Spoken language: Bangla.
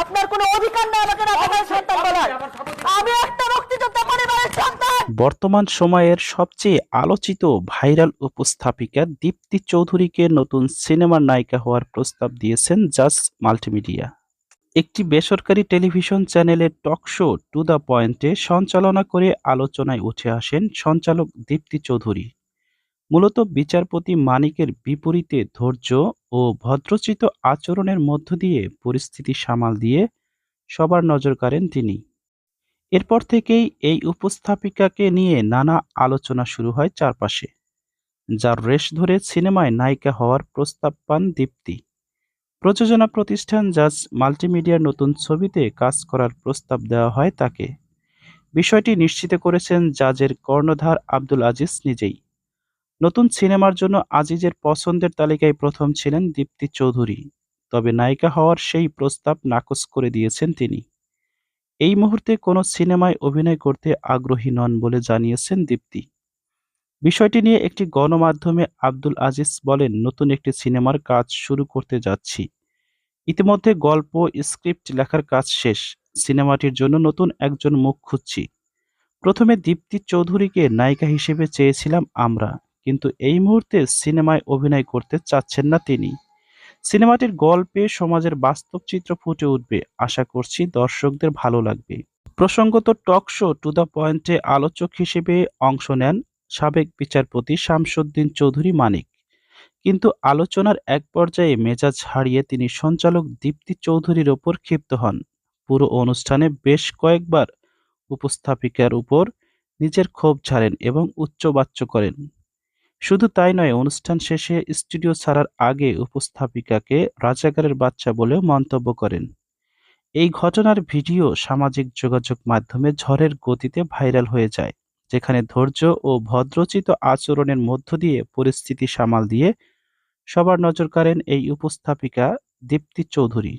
আপনার কোনো অধিকার নেই আমাকে রাজাকারের সন্তান বলার। আমি একটা মুক্তিযোদ্ধা পরিবারের সন্তান! বর্তমান সময়ের সবচেয়ে আলোচিত ভাইরাল উপস্থাপিকা দীপ্তি চৌধুরীকে নতুন সিনেমার নায়িকা হওয়ার প্রস্তাব দিয়েছেন জাজ মাল্টিমিডিয়া। একটি বেসরকারি টেলিভিশন চ্যানেলের টক শো টু দ্য পয়েন্টে সঞ্চালনা করে আলোচনায় উঠে আসেন সঞ্চালক দীপ্তি চৌধুরী। মূলত বিচারপতি মানিকের বিপরীতে ধৈর্য ও ভদ্রচিত আচরণের মধ্য দিয়ে পরিস্থিতি সামাল দিয়ে সবার নজর কাড়েন তিনি। এরপর থেকেই এই উপস্থাপিকাকে নিয়ে নানা আলোচনা শুরু হয় চারপাশে, যার রেশ ধরে সিনেমায় নায়িকা হওয়ার প্রস্তাব পান দীপ্তি। প্রযোজনা প্রতিষ্ঠান জাজ মাল্টিমিডিয়ার নতুন ছবিতে কাজ করার প্রস্তাব দেওয়া হয় তাকে। বিষয়টি নিশ্চিত করেছেন জাজের কর্ণধার আব্দুল আজিজ নিজেই। নতুন সিনেমার জন্য আজিজের পছন্দের তালিকায় প্রথম ছিলেন দীপ্তি চৌধুরী, তবে নায়িকা হওয়ার সেই প্রস্তাব নাকচ করে দিয়েছেন তিনি। এই মুহূর্তে কোনো সিনেমায় অভিনয় করতে আগ্রহী নন বলে জানিয়েছেন দীপ্তি। বিষয়টি নিয়ে একটি গণমাধ্যমে আব্দুল আজিজ বলেন, নতুন একটি সিনেমার কাজ শুরু করতে যাচ্ছি। ইতিমধ্যে গল্প, স্ক্রিপ্ট লেখার কাজ শেষ। সিনেমাটির জন্য নতুন একজন মুখ খুঁজছি। প্রথমে দীপ্তি চৌধুরীকে নায়িকা হিসেবে চেয়েছিলাম আমরা। কিন্তু এই মুহূর্তে সিনেমায় অভিনয় করতে চাচ্ছেন না তিনি। সিনেমাটির গল্পে সমাজের বাস্তব চিত্র ফুটে উঠবে, আশা করছি দর্শকদের ভালো লাগবে। প্রসঙ্গত টক শো টু দ্য পয়েন্টে আলোচক হিসেবে অংশ নেন সাবেক বিচারপতি শামসুদ্দিন চৌধুরী মানিক। কিন্তু আলোচনার এক পর্যায়ে মেজাজ হারিয়ে তিনি সঞ্চালক দীপ্তি চৌধুরীর ওপর ক্ষিপ্ত হন। পুরো অনুষ্ঠানে বেশ কয়েকবার উপস্থাপিকার উপর নিজের ক্ষোভ ছাড়েন এবং উচ্চবাচ্য করেন। শুধু তাই নয়, অনুষ্ঠান শেষে স্টুডিও ছাড়ার আগে উপস্থাপিকাকে রাজাগারের বাচ্চা বলেও মন্তব্য করেন। এই ঘটনার ভিডিও সামাজিক যোগাযোগ মাধ্যমে ঝড়ের গতিতে ভাইরাল হয়ে যায়, যেখানে ধৈর্য ও ভদ্রচিত আচরণের মধ্য দিয়ে পরিস্থিতি সামাল দিয়ে সবার নজর কাড়েন এই উপস্থাপিকা দীপ্তি চৌধুরী।